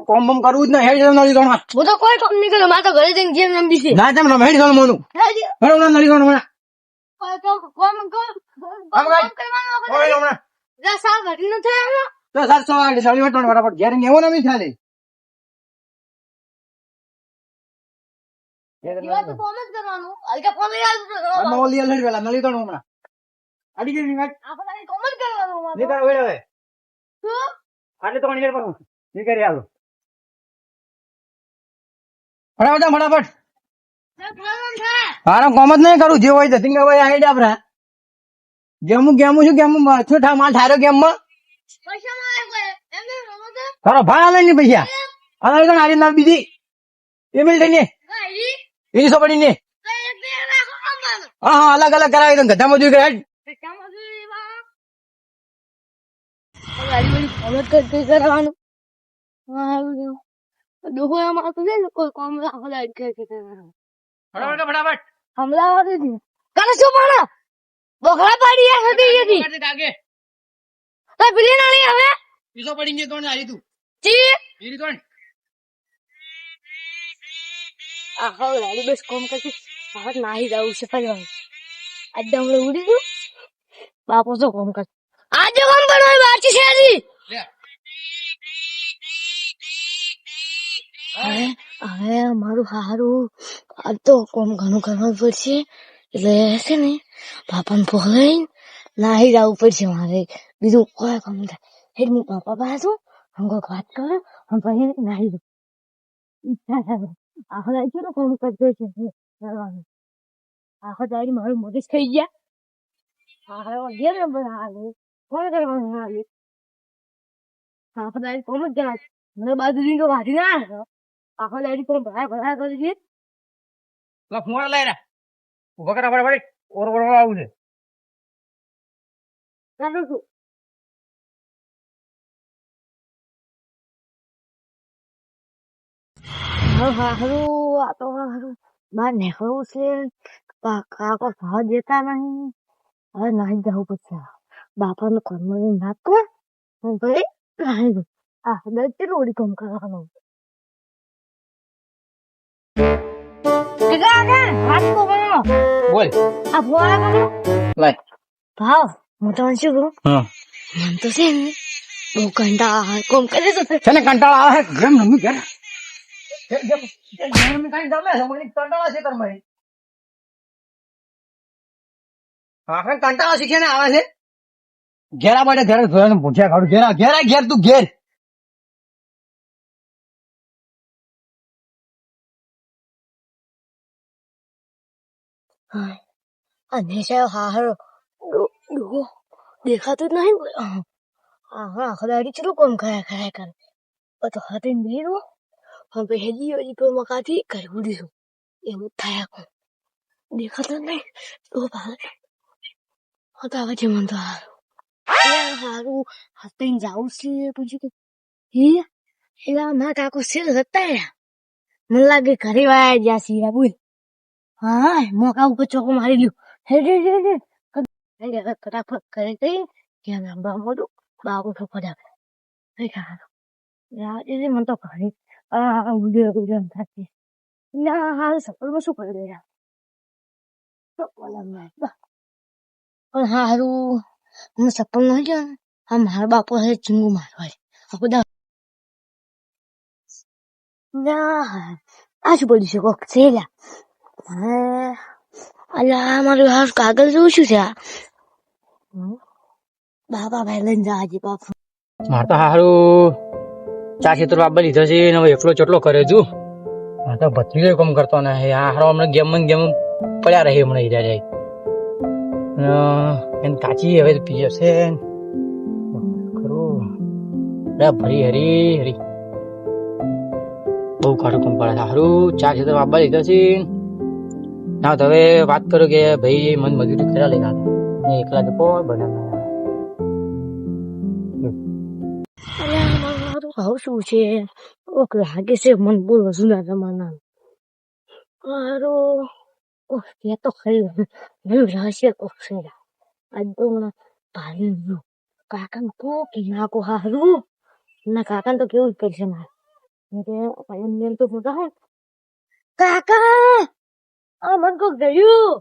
કોમ બમ કરવું જ ના હેડ નળી ગણવા હું તો કોઈ કામ નહીં કર્યું મારે તો ઘરે જઈને ગેમ રમવી છે. ના તેમ રમે હેડ જવાનું મોનું. હેડી. હમણાં નળી ગણવા કામ કોમ કરવાનું જા સાલ ઘટી ન થાય. તો સાડી બરાબર ઘેર ને એવો ના નહીં ચાલે? આટલે ફટાફટ ફટાફટ હારા કોમ જ નહીં કરું જે હોય તે તિંગા ભાઈ આપણા ગેમું ગેમું છું ગેમું છું ઠા માલ ઠારો ગેમમાં આવે. તારો ભાઈ આલે ની પૈસા આલે તો આવી ના બીજી એ મિલ થઈને ગાડી. એની સોપડી ને. હા હા અલગ અલગ કરાવી દઉં ગધા મજૂરી કરે હેડ. પૈસા મજૂરી માં. ગાડી વાળી કોમ જ કરતી કરવાનું. છે. તો છે કોઈ કોમ આખો કે કે ફટાફટ ફટાફટ અમદાવાદ જ. કાલે શું પણ બોખડા પાડી આ હતી હતી આગે તો પેલી નાળી હવે પીસો પડી ગયો કોણ હારી તું ચી ઈરી કોણ આ હવે લાડી બસ કોમ કરતી હવે નાહી જવું છે ફરવા આજે હમણાં ઉડી ગયું બાપો શું કોમ કર આજે કોમ પણ બાકી છે હજી લે હવે હવે મારું હારું આ તો કોમ ઘણું કરવું પડશે. એટલે છે ને પાપાને પકડાઈ નાહી જવું પડશે મારે. બીજું કોઈ કામ થાય હેડ હું પાપા પાસે હું કોઈક વાત કરું હું પછી નાહી દઉં. ઈચ્છા થાય આખો દાડી કેટલું કોમ કરતો છે કરવાનું. આખો દાડી મારું મોટી થઈ ગયા. આખો અગિયાર નંબર હાલે. કોણ કરવાનું હાલે? આખો દાડી કોમ જ મને બાજુ વાંચી ના આવે. આખો દાડી તો ભરા ભરા કરી દે લા ફોન લઈ રા ઊભા કરા ફટાફટ ઓર ઓર આવું છે. ચાલો છું હારું આ તો હારું. બહાર નીકળવું છે. કાકો ભાવ દેતા નહીં. હવે નાહી જવું પડશે બાપાનું કર્મ નાખવા હું ભાઈ આ દસ કેટલું કામ કરવાનું. વાત બોલ. આ ભોળા કરો. લાય. ભાવ હું તમને શું કહું? હા. મન તો છે ને બહુ કંટાળા આવે. કોમ કરે છે ને કંટાળો આવે? ગરમ રમી ઘેર કંટાળો શીખે ને આવે છે. ઘેરા માટે ઘેરા ઘેરા ઘેર તું ઘેર. હાય. અને છે હારો ડો- ડોહો દેખાતો જ નહીં કોઈ. આહા આખો દાડી ચેટલું કામ કર્યા કર્યા કરે આ તો હાથે મેળવો હવે હેજી હજી પર મકાથી કરી ઉડીશું એવું થયા કોમ દેખાતો નહીં તો ભાવે હા તો આવે છે મન તો હારું હારું હાથે જાવું છે પછી કે હે એલા ના કાકો છે હતા મને લાગે ઘરે વાયા જ્યાં સિરા બોલ હા મોકા ઉપર ચોકો મારી લ્યો હે રે રે રે ફટાફટ કરી દઈ ત્યાં લાંબા મોડું બાબુ તો ફટાફટ હે ખાવાનું યાર મને તો ઘરે આ ઉડે ઉડે એમ થતી ના હાલ સફળમાં શું કરી રહ્યા તો પણ હારું હું સફળ નહીં ગયો ને આ મારા બાપો હે ચીંગુ મારવા આ બધા ના આ શું બોલી છે કોક છે લ્યા હે અલા મારું હાફ કાગળ જોઉં છું. છે બાપા ભાઈ લઈને જા આજે બાપુ. મારે તો હારું ચા ખેતર બાપ લીધો છે ને હવે એકલો ચોટલો કરે છું. મારે તો ભત્રીજો કામ કરતો ને આ હારો હમણાં ગેમ ગેમ પડ્યા રહે હમણાં હીરા જાય. એને કાચી હવે પી જશે ખરું. ભરી હરી હરી. બહુ કાઢું કામ પડે સારું હારું ચા ખેતર બાબા લીધો છે ના, તો હવે વાત કરું કે ભાઈ મન મજૂરી કરા લઈ ગયા એકલા તો કોણ બને અરે મારું હારું શું છે. ઓક લાગે છે મન બોલો જૂના જમાના મારો ઓહ એ તો ખરી. મેં રહસ્ય કોક છે આજ તો મને ભારી ગયું કાકા કો કે નાખો હારું. ના કાકા તો કેવું પડશે મારે. કાકા! આ મન કોક ગયું